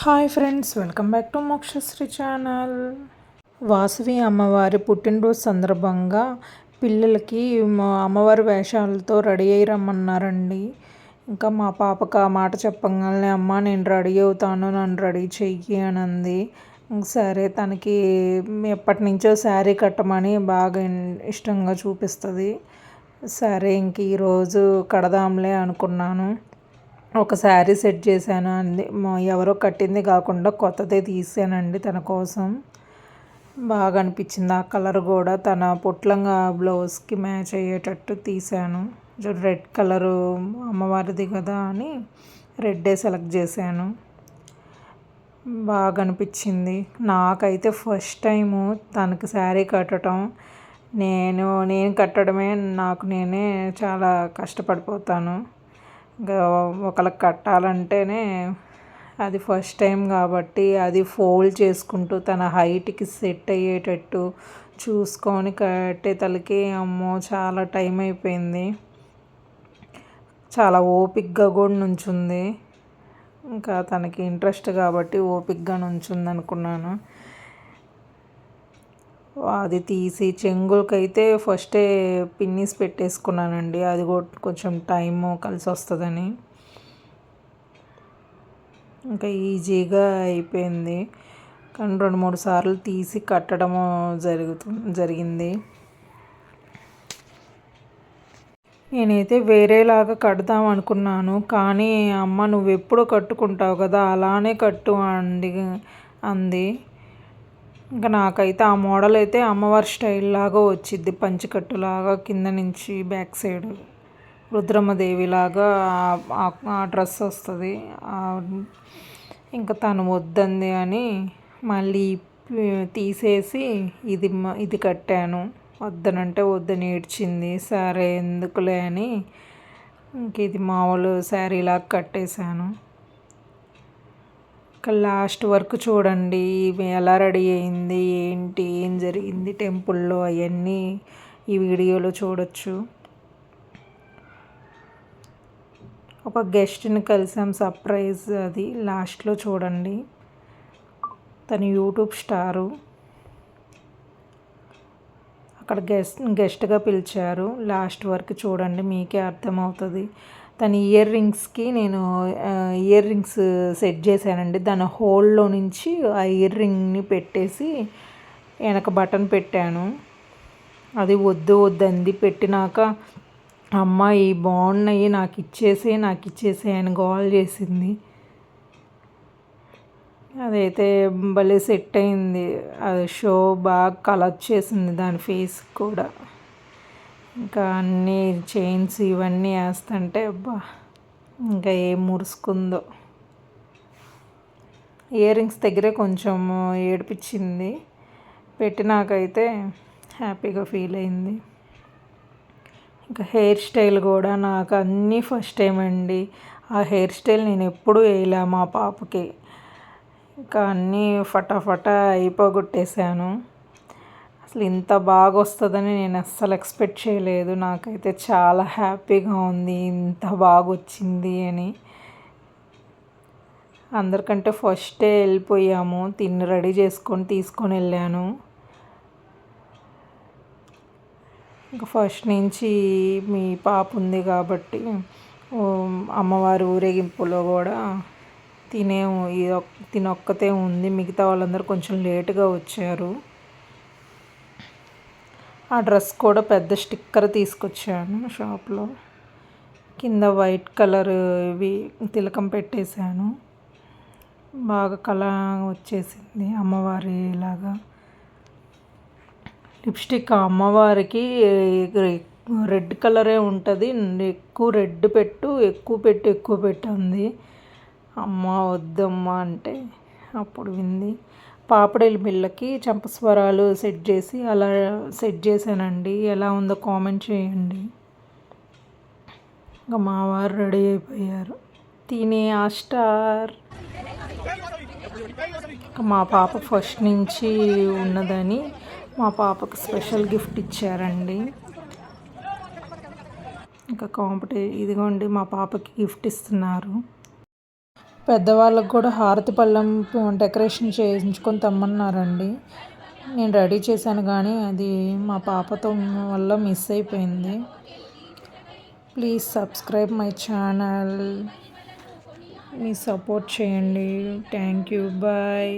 Hi friends welcome back to Mokshashri channel Vasavi అమ్మవారి పుట్టినరోజు సందర్భంగా పిల్లలకి అమ్మవారి వేషాలతో రెడీ అయ్యి రమ్మన్నారండి. ఇంకా మా పాపకు ఆ మాట చెప్పగానే అమ్మ నేను రెడీ అవుతాను నన్ను రెడీ చెయ్యి అని అంది సరే తనకి ఎప్పటి నుంచో శారీ కట్టమని బాగా ఇష్టంగా చూపిస్తుంది. సరే ఇంక ఈరోజు కడదాంలే అనుకున్నాను. ఒక శారీ సెట్ చేశాను అంది. ఎవరో కట్టింది కాకుండా కొత్తదే తీసానండి తన కోసం. బాగా అనిపించింది ఆ కలర్ కూడా. తన పుట్లంగా బ్లౌజ్కి మ్యాచ్ అయ్యేటట్టు తీశాను. రెడ్ కలరు అమ్మవారిది కదా అని రెడ్డే సెలెక్ట్ చేశాను. బాగా అనిపించింది. నాకైతే ఫస్ట్ టైము తనకి శారీ కట్టడం నేను నేను కట్టడమే నాకు నేనే చాలా కష్టపడిపోతాను. ఇంకా ఒకళ్ళకి కట్టాలంటేనే అది ఫస్ట్ టైం కాబట్టి అది ఫోల్డ్ చేసుకుంటూ తన హైట్కి సెట్ అయ్యేటట్టు చూసుకొని కట్టే తలకి అమ్మో చాలా టైం అయిపోయింది. చాలా ఓపిక్గా కూడా నుంచుంది. ఇంకా తనకి ఇంట్రెస్ట్ కాబట్టి ఓపిక్గా నుంచుంది అనుకున్నాను అది తీసి చెంగులకైతే ఫస్టే పిన్నీస్ పెట్టేసుకున్నానండి. అది కూడా కొంచెం టైము కలిసి వస్తుందని. ఇంకా ఈజీగా అయిపోయింది. కానీ రెండు మూడు సార్లు తీసి కట్టడము జరుగుతు జరిగింది. నేనైతే వేరేలాగా కడదాం అనుకున్నాను. కానీ అమ్మ నువ్వు ఎప్పుడూ కట్టుకుంటావు కదా అలానే కట్టు అంది అంది. ఇంకా నాకైతే ఆ మోడల్ అయితే అమ్మవారి స్టైల్ లాగా వచ్చిద్ది. పంచికట్టులాగా కింద నుంచి బ్యాక్ సైడ్ రుద్రమ్మదేవిలాగా ఆ డ్రెస్ వస్తుంది. ఇంకా తను వద్దంది అని మళ్ళీ తీసేసి ఇది ఇది కట్టాను. వద్దనంటే వద్దని ఏడ్చింది. సరే ఎందుకులే అని ఇంక ఇది మామూలు శారీలాగా కట్టేశాను. లాస్ట్ వరకు చూడండి. ఎలా రెడీ అయింది? ఏంటి? ఏం జరిగింది? టెంపుల్లో అవన్నీ ఈ వీడియోలో చూడొచ్చు. ఒక గెస్ట్ని కలిసాం. సర్ప్రైజ్ అది. లాస్ట్లో చూడండి. తను యూట్యూబ్ స్టారు. అక్కడ గెస్ట్ గెస్ట్గా పిలిచారు. లాస్ట్ వరకు చూడండి. మీకే అర్థమవుతుంది. తన ఇయర్ రింగ్స్కి నేను ఇయర్ రింగ్స్ సెట్ చేశానండి. దాని హోల్లో నుంచి ఆ ఇయర్ రింగ్ని పెట్టేసి వెనక బటన్ పెట్టాను. అది వద్దు వద్దంది పెట్టినాక అమ్మాయి బాగున్నాయి నాకు ఇచ్చేసే నాకు ఇచ్చేసే అని గోల్ చేసింది. అదైతే భలే సెట్ అయింది. అది షో బాగా కలర్ చేసింది దాని ఫేస్ కూడా. ఇంకా అన్నీ చైన్స్ ఇవన్నీ వేస్తుంటే అబ్బా ఇంకా ఏం మురుసుకుందో. ఇయర్ రింగ్స్ దగ్గరే కొంచెం ఏడిపించింది. పెట్టినాకైతే హ్యాపీగా ఫీల్ అయింది. ఇంకా హెయిర్ స్టైల్ కూడా నాకు అన్నీ ఫస్ట్ టైం అండి. ఆ హెయిర్ స్టైల్ నేను ఎప్పుడూ వేయలే మా పాపకి. ఇంకా అన్నీ ఫటాఫటా అయిపోగొట్టేశాను. అసలు ఇంత బాగా వస్తుందని నేను అస్సలు ఎక్స్పెక్ట్ చేయలేదు. నాకైతే చాలా హ్యాపీగా ఉంది ఇంత బాగా వచ్చింది అని. అందరికంటే ఫస్టే వెళ్ళిపోయాము తిని రెడీ చేసుకొని తీసుకొని వెళ్ళాను. ఇంకా ఫస్ట్ నుంచి మీ పాప ఉంది కాబట్టి అమ్మవారి ఊరేగింపులో కూడా తినే తినొక్కతే ఉంది. మిగతా వాళ్ళందరూ కొంచెం లేటుగా వచ్చారు. ఆ డ్రెస్ కూడా పెద్ద స్టిక్కర్ తీసుకొచ్చాను షాప్లో. కింద వైట్ కలర్ ఇవి తిలకం పెట్టేశాను. బాగా కళ వచ్చేసింది అమ్మవారి లాగా. లిప్స్టిక్ అమ్మవారికి రెడ్ కలరే ఉంటుంది. ఎక్కువ రెడ్ పెట్టు ఎక్కువ పెట్టు ఎక్కువ పెట్టు అమ్మ వద్దమ్మా అంటే అప్పుడు వింది. పాపడేలు బిళ్ళకి చంపస్వరాలు సెట్ చేసి అలా సెట్ చేశానండి. ఎలా ఉందో కామెంట్ చేయండి. ఇంకా మా వారు రెడీ అయిపోయారు. తినే ఆ స్టార్ మా పాప ఫస్ట్ నుంచి ఉన్నదని మా పాపకు స్పెషల్ గిఫ్ట్ ఇచ్చారండి. ఇంకా కాంపిటీ ఇదిగోండి మా పాపకి గిఫ్ట్ ఇస్తున్నారు. పెద్దవాళ్ళకు కూడా హారతి పళ్ళెం డెకరేషన్ చేయించుకొని తెమ్మన్నారండి. నేను రెడీ చేశాను కానీ అది మా పాపతో వల్ల మిస్ అయిపోయింది. Please subscribe my channel. Me support చేయండి. Thank you. బాయ్.